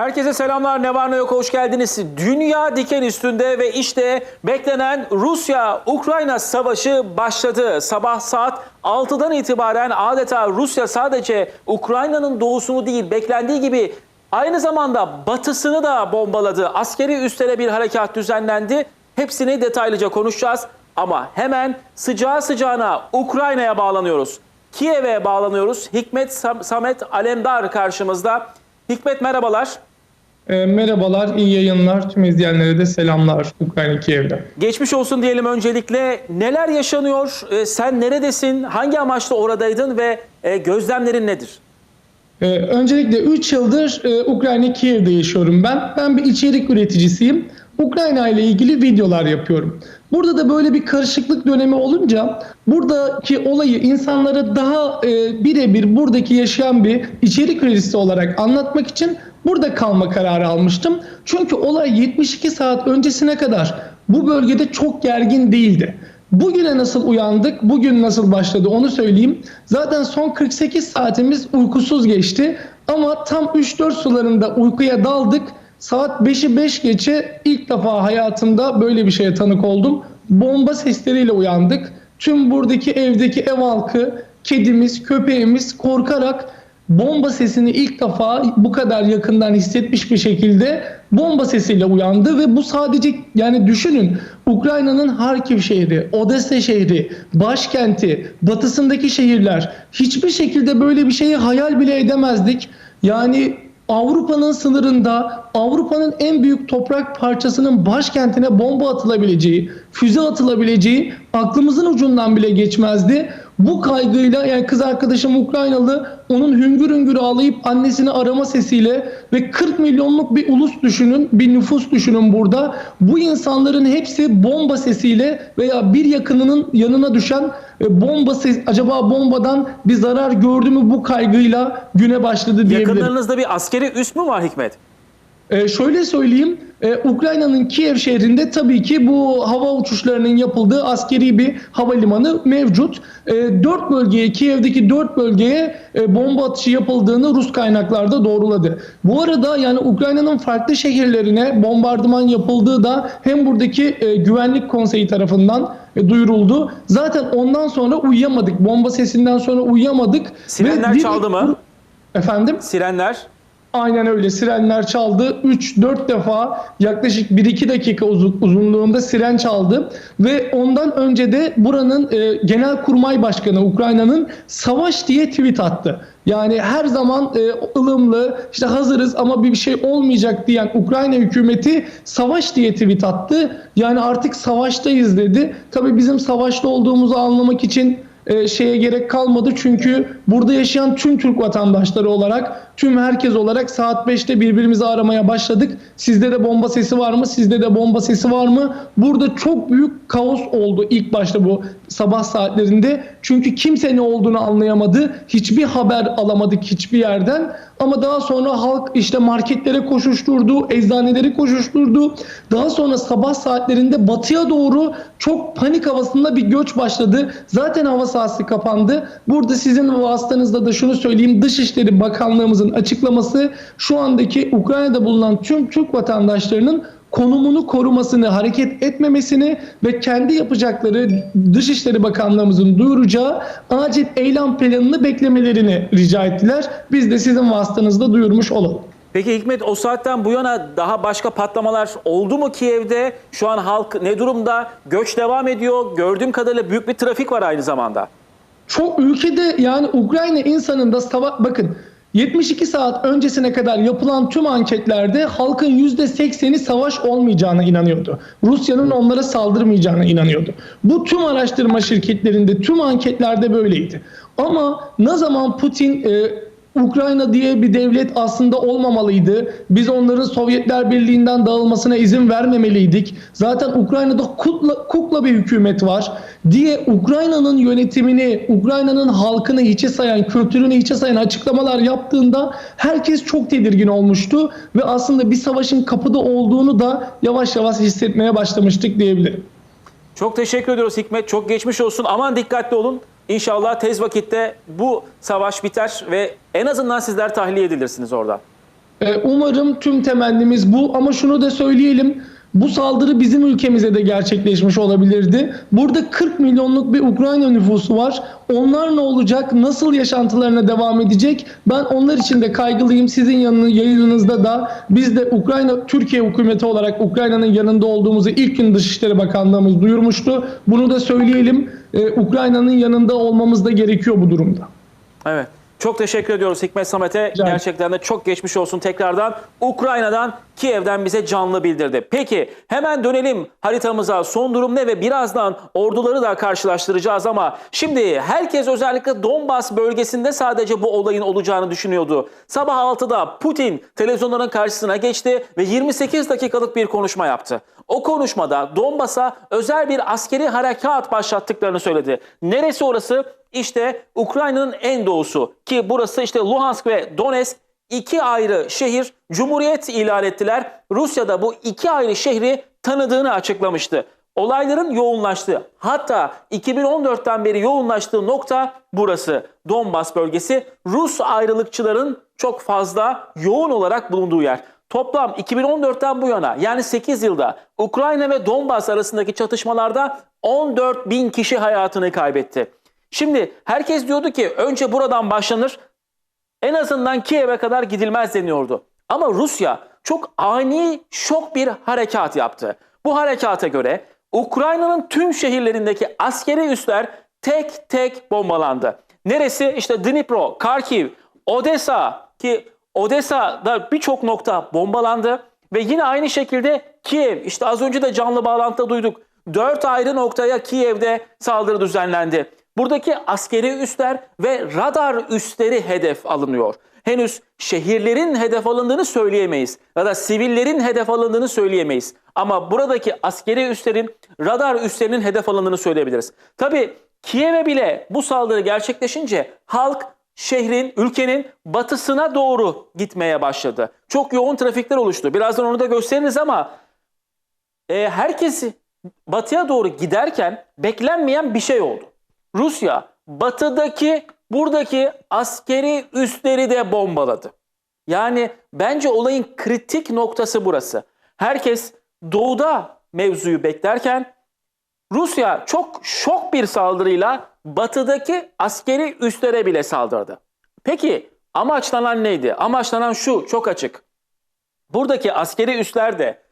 Herkese selamlar. Ne var ne yok hoş geldiniz. Dünya diken üstünde ve işte beklenen Rusya-Ukrayna savaşı başladı. Sabah saat 6'dan itibaren adeta Rusya sadece Ukrayna'nın doğusunu değil beklendiği gibi aynı zamanda batısını da bombaladı. Askeri üslere bir harekat düzenlendi. Hepsini detaylıca konuşacağız. Ama hemen sıcağı sıcağına Ukrayna'ya bağlanıyoruz. Kiev'e bağlanıyoruz. Hikmet Sam- Samet Alemdar karşımızda. Hikmet merhabalar. E, merhabalar, iyi yayınlar. Tüm izleyenlere de selamlar Ukrayna Kiev'den. Geçmiş olsun diyelim öncelikle. Neler yaşanıyor? Ee, sen neredesin? Hangi amaçla oradaydın ve e, gözlemlerin nedir? E, öncelikle 3 yıldır e, Ukrayna Kiev'de yaşıyorum ben. Ben bir içerik üreticisiyim. Ukrayna ile ilgili videolar yapıyorum. Burada da böyle bir karışıklık dönemi olunca buradaki olayı insanlara daha e, birebir buradaki yaşayan bir içerik üreticisi olarak anlatmak için burada kalma kararı almıştım. Çünkü olay 72 saat öncesine kadar bu bölgede çok gergin değildi. Bugüne nasıl uyandık, bugün nasıl başladı onu söyleyeyim. Zaten son 48 saatimiz uykusuz geçti ama tam 3-4 sularında uykuya daldık. Saat 5'i 5 geçe ilk defa hayatımda böyle bir şeye tanık oldum. Bomba sesleriyle uyandık. Tüm buradaki evdeki ev halkı, kedimiz, köpeğimiz korkarak bomba sesini ilk defa bu kadar yakından hissetmiş bir şekilde bomba sesiyle uyandı ve bu sadece yani düşünün Ukrayna'nın Harkiv şehri, Odessa şehri, başkenti, batısındaki şehirler hiçbir şekilde böyle bir şeyi hayal bile edemezdik. Yani Avrupa'nın sınırında Avrupa'nın en büyük toprak parçasının başkentine bomba atılabileceği, füze atılabileceği aklımızın ucundan bile geçmezdi. Bu kaygıyla yani kız arkadaşım Ukraynalı onun hüngür hüngür ağlayıp annesini arama sesiyle ve 40 milyonluk bir ulus düşünün, bir nüfus düşünün burada. Bu insanların hepsi bomba sesiyle veya bir yakınının yanına düşen e, bomba ses acaba bombadan bir zarar gördü mü bu kaygıyla güne başladı diyebilirim. Yakınlarınızda bir askeri üs mü var Hikmet? Ee, şöyle söyleyeyim, e, Ukrayna'nın Kiev şehrinde tabii ki bu hava uçuşlarının yapıldığı askeri bir havalimanı mevcut. E, dört bölgeye, Kiev'deki dört bölgeye e, bomba atışı yapıldığını Rus kaynaklarda doğruladı. Bu arada yani Ukrayna'nın farklı şehirlerine bombardıman yapıldığı da hem buradaki e, güvenlik konseyi tarafından e, duyuruldu. Zaten ondan sonra uyuyamadık. Bomba sesinden sonra uyuyamadık. Sirenler direkt- çaldı mı? Efendim? Sirenler. Aynen öyle sirenler çaldı. 3-4 defa yaklaşık 1-2 dakika uzun- uzunluğunda siren çaldı. Ve ondan önce de buranın e, Genelkurmay Başkanı Ukrayna'nın savaş diye tweet attı. Yani her zaman e, ılımlı işte hazırız ama bir şey olmayacak diyen Ukrayna hükümeti savaş diye tweet attı. Yani artık savaştayız dedi. Tabii bizim savaşta olduğumuzu anlamak için e, şeye gerek kalmadı çünkü burada yaşayan tüm Türk vatandaşları olarak tüm herkes olarak saat 5'te birbirimizi aramaya başladık. Sizde de bomba sesi var mı? Sizde de bomba sesi var mı? Burada çok büyük kaos oldu ilk başta bu sabah saatlerinde. Çünkü kimse ne olduğunu anlayamadı. Hiçbir haber alamadık hiçbir yerden. Ama daha sonra halk işte marketlere koşuşturdu, eczaneleri koşuşturdu. Daha sonra sabah saatlerinde batıya doğru çok panik havasında bir göç başladı. Zaten hava sahası kapandı. Burada sizin vasıtanızda da şunu söyleyeyim. Dışişleri Bakanlığımızın açıklaması şu andaki Ukrayna'da bulunan tüm Türk vatandaşlarının konumunu korumasını, hareket etmemesini ve kendi yapacakları Dışişleri Bakanlığımızın duyuracağı acil eylem planını beklemelerini rica ettiler. Biz de sizin vasıtanızda duyurmuş olalım. Peki Hikmet o saatten bu yana daha başka patlamalar oldu mu Kiev'de? Şu an halk ne durumda? Göç devam ediyor. Gördüğüm kadarıyla büyük bir trafik var aynı zamanda. Çok ülkede yani Ukrayna insanında sava- bakın 72 saat öncesine kadar yapılan tüm anketlerde halkın %80'i savaş olmayacağına inanıyordu. Rusya'nın onlara saldırmayacağına inanıyordu. Bu tüm araştırma şirketlerinde, tüm anketlerde böyleydi. Ama ne zaman Putin e, Ukrayna diye bir devlet aslında olmamalıydı. Biz onların Sovyetler Birliği'nden dağılmasına izin vermemeliydik. Zaten Ukrayna'da kukla, kukla bir hükümet var diye Ukrayna'nın yönetimini, Ukrayna'nın halkını hiçe sayan, kültürünü hiçe sayan açıklamalar yaptığında herkes çok tedirgin olmuştu ve aslında bir savaşın kapıda olduğunu da yavaş yavaş hissetmeye başlamıştık diyebilirim. Çok teşekkür ediyoruz Hikmet. Çok geçmiş olsun. Aman dikkatli olun. İnşallah tez vakitte bu savaş biter ve en azından sizler tahliye edilirsiniz oradan. Ee, Umarım tüm temennimiz bu ama şunu da söyleyelim. Bu saldırı bizim ülkemize de gerçekleşmiş olabilirdi. Burada 40 milyonluk bir Ukrayna nüfusu var. Onlar ne olacak? Nasıl yaşantılarına devam edecek? Ben onlar için de kaygılıyım. Sizin yanını, yayınınızda da biz de Ukrayna Türkiye hükümeti olarak Ukrayna'nın yanında olduğumuzu ilk gün Dışişleri Bakanlığımız duyurmuştu. Bunu da söyleyelim. Ee, Ukrayna'nın yanında olmamız da gerekiyor bu durumda. Evet. Çok teşekkür ediyoruz Hikmet Samet'e. Gerçekten de çok geçmiş olsun tekrardan. Ukrayna'dan, Kiev'den bize canlı bildirdi. Peki hemen dönelim haritamıza. Son durum ne ve birazdan orduları da karşılaştıracağız ama şimdi herkes özellikle Donbas bölgesinde sadece bu olayın olacağını düşünüyordu. Sabah 6'da Putin televizyonların karşısına geçti ve 28 dakikalık bir konuşma yaptı. O konuşmada Donbas'a özel bir askeri harekat başlattıklarını söyledi. Neresi orası? İşte Ukrayna'nın en doğusu ki burası işte Luhansk ve Donetsk iki ayrı şehir cumhuriyet ilan ettiler. Rusya da bu iki ayrı şehri tanıdığını açıklamıştı. Olayların yoğunlaştığı hatta 2014'ten beri yoğunlaştığı nokta burası. Donbas bölgesi Rus ayrılıkçıların çok fazla yoğun olarak bulunduğu yer. Toplam 2014'ten bu yana yani 8 yılda Ukrayna ve Donbas arasındaki çatışmalarda 14 bin kişi hayatını kaybetti. Şimdi herkes diyordu ki önce buradan başlanır en azından Kiev'e kadar gidilmez deniyordu. Ama Rusya çok ani şok bir harekat yaptı. Bu harekata göre Ukrayna'nın tüm şehirlerindeki askeri üsler tek tek bombalandı. Neresi? İşte Dnipro, Kharkiv, Odessa ki Odessa'da birçok nokta bombalandı ve yine aynı şekilde Kiev işte az önce de canlı bağlantıda duyduk. Dört ayrı noktaya Kiev'de saldırı düzenlendi. Buradaki askeri üsler ve radar üsleri hedef alınıyor. Henüz şehirlerin hedef alındığını söyleyemeyiz ya da sivillerin hedef alındığını söyleyemeyiz. Ama buradaki askeri üslerin, radar üslerinin hedef alındığını söyleyebiliriz. Tabii Kiev'e bile bu saldırı gerçekleşince halk şehrin, ülkenin batısına doğru gitmeye başladı. Çok yoğun trafikler oluştu. Birazdan onu da gösteririz ama e, herkes batıya doğru giderken beklenmeyen bir şey oldu. Rusya batıdaki buradaki askeri üsleri de bombaladı. Yani bence olayın kritik noktası burası. Herkes doğuda mevzuyu beklerken Rusya çok şok bir saldırıyla batıdaki askeri üslere bile saldırdı. Peki amaçlanan neydi? Amaçlanan şu çok açık. Buradaki askeri üsler de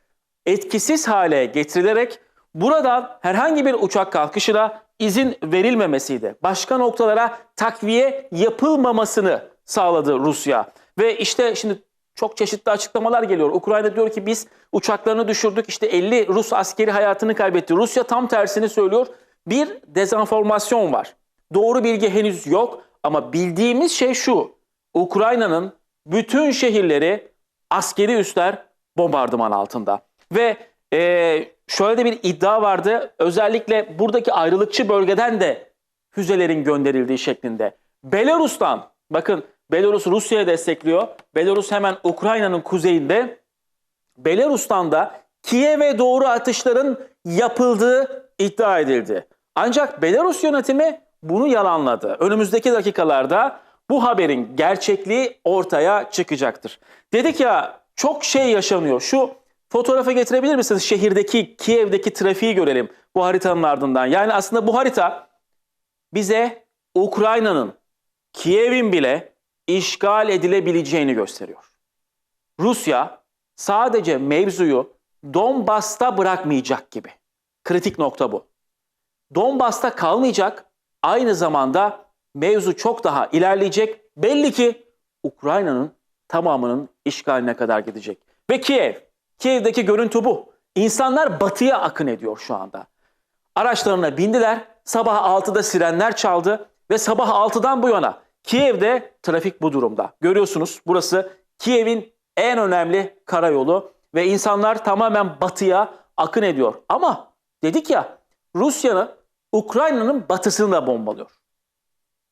etkisiz hale getirilerek buradan herhangi bir uçak kalkışına izin verilmemesiydi. Başka noktalara takviye yapılmamasını sağladı Rusya. Ve işte şimdi çok çeşitli açıklamalar geliyor. Ukrayna diyor ki biz uçaklarını düşürdük. İşte 50 Rus askeri hayatını kaybetti. Rusya tam tersini söylüyor. Bir dezenformasyon var. Doğru bilgi henüz yok ama bildiğimiz şey şu. Ukrayna'nın bütün şehirleri askeri üsler bombardıman altında. Ve e, şöyle de bir iddia vardı. Özellikle buradaki ayrılıkçı bölgeden de füzelerin gönderildiği şeklinde. Belarus'tan bakın Belarus Rusya'ya destekliyor. Belarus hemen Ukrayna'nın kuzeyinde. Belarus'tan da Kiev'e doğru atışların yapıldığı iddia edildi. Ancak Belarus yönetimi bunu yalanladı. Önümüzdeki dakikalarda bu haberin gerçekliği ortaya çıkacaktır. Dedik ya çok şey yaşanıyor. Şu fotoğrafa getirebilir misiniz? Şehirdeki, Kiev'deki trafiği görelim bu haritanın ardından. Yani aslında bu harita bize Ukrayna'nın, Kiev'in bile işgal edilebileceğini gösteriyor. Rusya sadece mevzuyu Donbas'ta bırakmayacak gibi. Kritik nokta bu. Donbas'ta kalmayacak, aynı zamanda mevzu çok daha ilerleyecek. Belli ki Ukrayna'nın tamamının işgaline kadar gidecek. Ve Kiev, Kiev'deki görüntü bu. İnsanlar batıya akın ediyor şu anda. Araçlarına bindiler, sabah 6'da sirenler çaldı ve sabah 6'dan bu yana Kiev'de trafik bu durumda. Görüyorsunuz burası Kiev'in en önemli karayolu ve insanlar tamamen batıya akın ediyor. Ama dedik ya Rusya'nın Ukrayna'nın batısını da bombalıyor.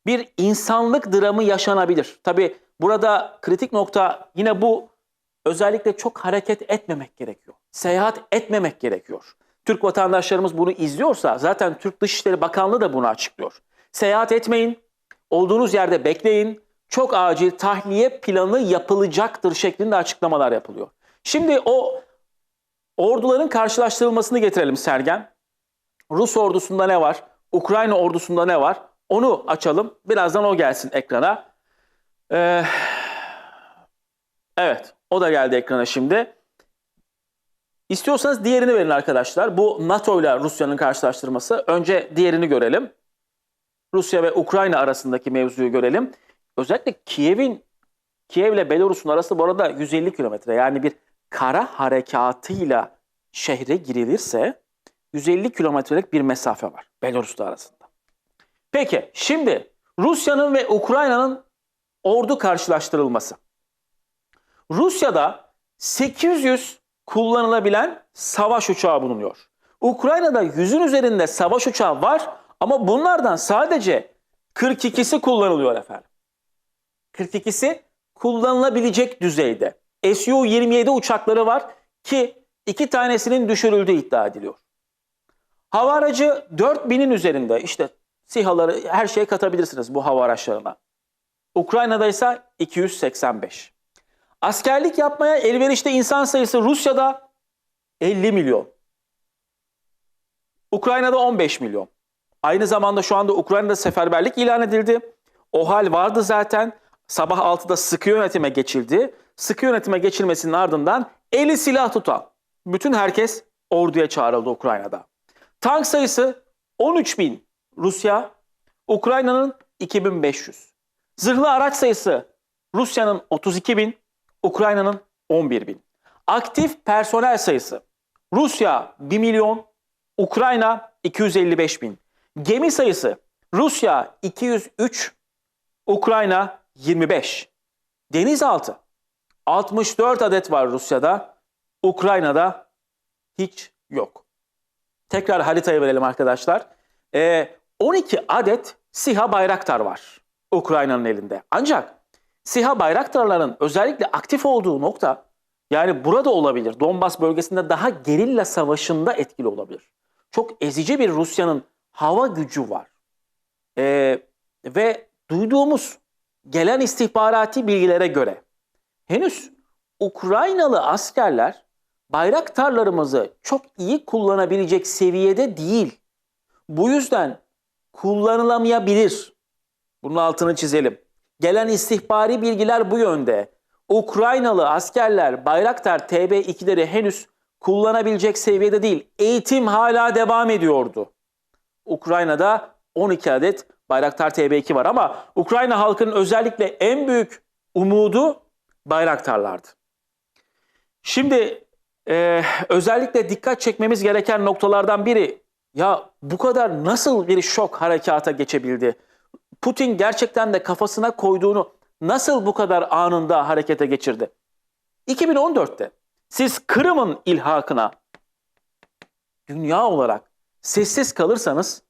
Bir insanlık dramı yaşanabilir. Tabi burada kritik nokta yine bu özellikle çok hareket etmemek gerekiyor. Seyahat etmemek gerekiyor. Türk vatandaşlarımız bunu izliyorsa zaten Türk Dışişleri Bakanlığı da bunu açıklıyor. Seyahat etmeyin, olduğunuz yerde bekleyin, çok acil tahliye planı yapılacaktır şeklinde açıklamalar yapılıyor. Şimdi o orduların karşılaştırılmasını getirelim Sergen. Rus ordusunda ne var? Ukrayna ordusunda ne var? Onu açalım. Birazdan o gelsin ekrana. Ee, evet, o da geldi ekrana şimdi. İstiyorsanız diğerini verin arkadaşlar. Bu NATO ile Rusya'nın karşılaştırması. Önce diğerini görelim. Rusya ve Ukrayna arasındaki mevzuyu görelim. Özellikle Kiev'in Kiev ile Belarus'un arası bu arada 150 kilometre. Yani bir kara harekatıyla şehre girilirse 150 kilometrelik bir mesafe var Belarus'la arasında. Peki şimdi Rusya'nın ve Ukrayna'nın ordu karşılaştırılması. Rusya'da 800 kullanılabilen savaş uçağı bulunuyor. Ukrayna'da 100'ün üzerinde savaş uçağı var ama bunlardan sadece 42'si kullanılıyor efendim. 42'si kullanılabilecek düzeyde. Su-27 uçakları var ki iki tanesinin düşürüldüğü iddia ediliyor. Hava aracı 4000'in üzerinde işte SİHA'ları her şeye katabilirsiniz bu hava araçlarına. Ukrayna'da ise 285. Askerlik yapmaya elverişli insan sayısı Rusya'da 50 milyon. Ukrayna'da 15 milyon. Aynı zamanda şu anda Ukrayna'da seferberlik ilan edildi. O hal vardı zaten. Sabah 6'da sıkı yönetime geçildi. Sıkı yönetime geçilmesinin ardından eli silah tutan bütün herkes orduya çağrıldı Ukrayna'da. Tank sayısı 13 bin Rusya, Ukrayna'nın 2500. Zırhlı araç sayısı Rusya'nın 32 bin, Ukrayna'nın 11 bin. Aktif personel sayısı Rusya 1 milyon, Ukrayna 255 bin. Gemi sayısı Rusya 203, Ukrayna 25. Denizaltı 64 adet var Rusya'da, Ukrayna'da hiç yok. Tekrar haritayı verelim arkadaşlar. Ee, 12 adet SİHA Bayraktar var Ukrayna'nın elinde. Ancak SİHA Bayraktarların özellikle aktif olduğu nokta yani burada olabilir. Donbas bölgesinde daha gerilla savaşında etkili olabilir. Çok ezici bir Rusya'nın hava gücü var. Ee, ve duyduğumuz gelen istihbarati bilgilere göre henüz Ukraynalı askerler bayraktarlarımızı çok iyi kullanabilecek seviyede değil. Bu yüzden kullanılamayabilir. Bunun altını çizelim. Gelen istihbari bilgiler bu yönde. Ukraynalı askerler Bayraktar TB2'leri henüz kullanabilecek seviyede değil. Eğitim hala devam ediyordu. Ukrayna'da 12 adet Bayraktar TB2 var ama Ukrayna halkının özellikle en büyük umudu Bayraktarlardı. Şimdi e, özellikle dikkat çekmemiz gereken noktalardan biri ya bu kadar nasıl bir şok harekata geçebildi? Putin gerçekten de kafasına koyduğunu nasıl bu kadar anında harekete geçirdi? 2014'te siz Kırım'ın ilhakına dünya olarak sessiz kalırsanız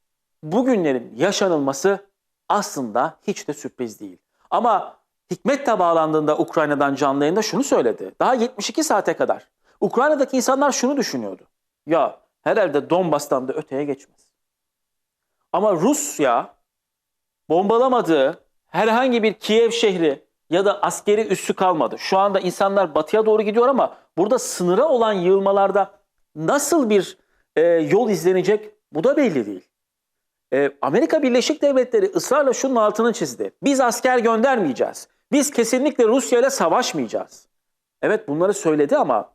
bugünlerin yaşanılması aslında hiç de sürpriz değil. Ama Hikmet de bağlandığında Ukrayna'dan canlı yayında şunu söyledi. Daha 72 saate kadar Ukrayna'daki insanlar şunu düşünüyordu. Ya herhalde Donbas'tan da öteye geçmez. Ama Rusya bombalamadığı herhangi bir Kiev şehri ya da askeri üssü kalmadı. Şu anda insanlar batıya doğru gidiyor ama burada sınıra olan yığılmalarda nasıl bir e, yol izlenecek bu da belli değil. E, Amerika Birleşik Devletleri ısrarla şunun altını çizdi. Biz asker göndermeyeceğiz. Biz kesinlikle Rusya ile savaşmayacağız. Evet bunları söyledi ama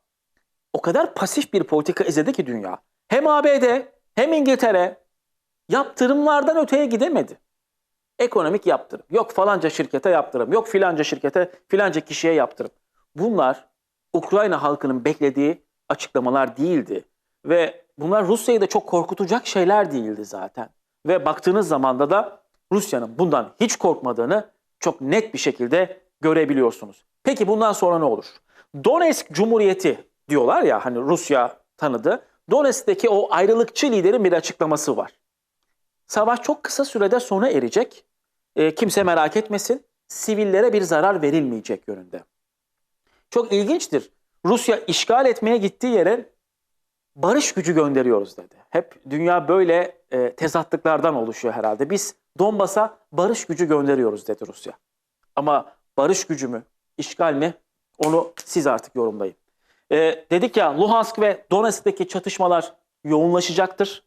o kadar pasif bir politika izledi ki dünya. Hem ABD hem İngiltere yaptırımlardan öteye gidemedi. Ekonomik yaptırım. Yok falanca şirkete yaptırım. Yok filanca şirkete, filanca kişiye yaptırım. Bunlar Ukrayna halkının beklediği açıklamalar değildi. Ve bunlar Rusya'yı da çok korkutacak şeyler değildi zaten. Ve baktığınız zamanda da Rusya'nın bundan hiç korkmadığını çok net bir şekilde görebiliyorsunuz. Peki bundan sonra ne olur? Donetsk Cumhuriyeti diyorlar ya hani Rusya tanıdı. Donetsk'teki o ayrılıkçı liderin bir açıklaması var. Savaş çok kısa sürede sona erecek. E, kimse merak etmesin. Sivillere bir zarar verilmeyecek yönünde. Çok ilginçtir. Rusya işgal etmeye gittiği yere barış gücü gönderiyoruz dedi. Hep dünya böyle e, tezatlıklardan oluşuyor herhalde. Biz Donbas'a barış gücü gönderiyoruz dedi Rusya. Ama barış gücü mü, işgal mi? Onu siz artık yorumlayın. Ee, dedik ya Luhansk ve Donetsk'teki çatışmalar yoğunlaşacaktır.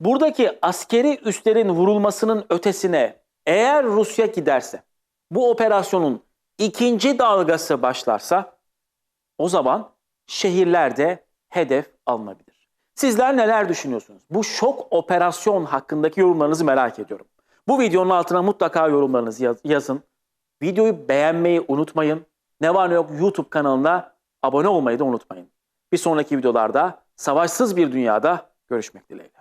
Buradaki askeri üslerin vurulmasının ötesine eğer Rusya giderse, bu operasyonun ikinci dalgası başlarsa o zaman şehirlerde hedef alınabilir. Sizler neler düşünüyorsunuz? Bu şok operasyon hakkındaki yorumlarınızı merak ediyorum. Bu videonun altına mutlaka yorumlarınızı yaz- yazın. Videoyu beğenmeyi unutmayın. Ne var ne yok YouTube kanalına abone olmayı da unutmayın. Bir sonraki videolarda savaşsız bir dünyada görüşmek dileğiyle.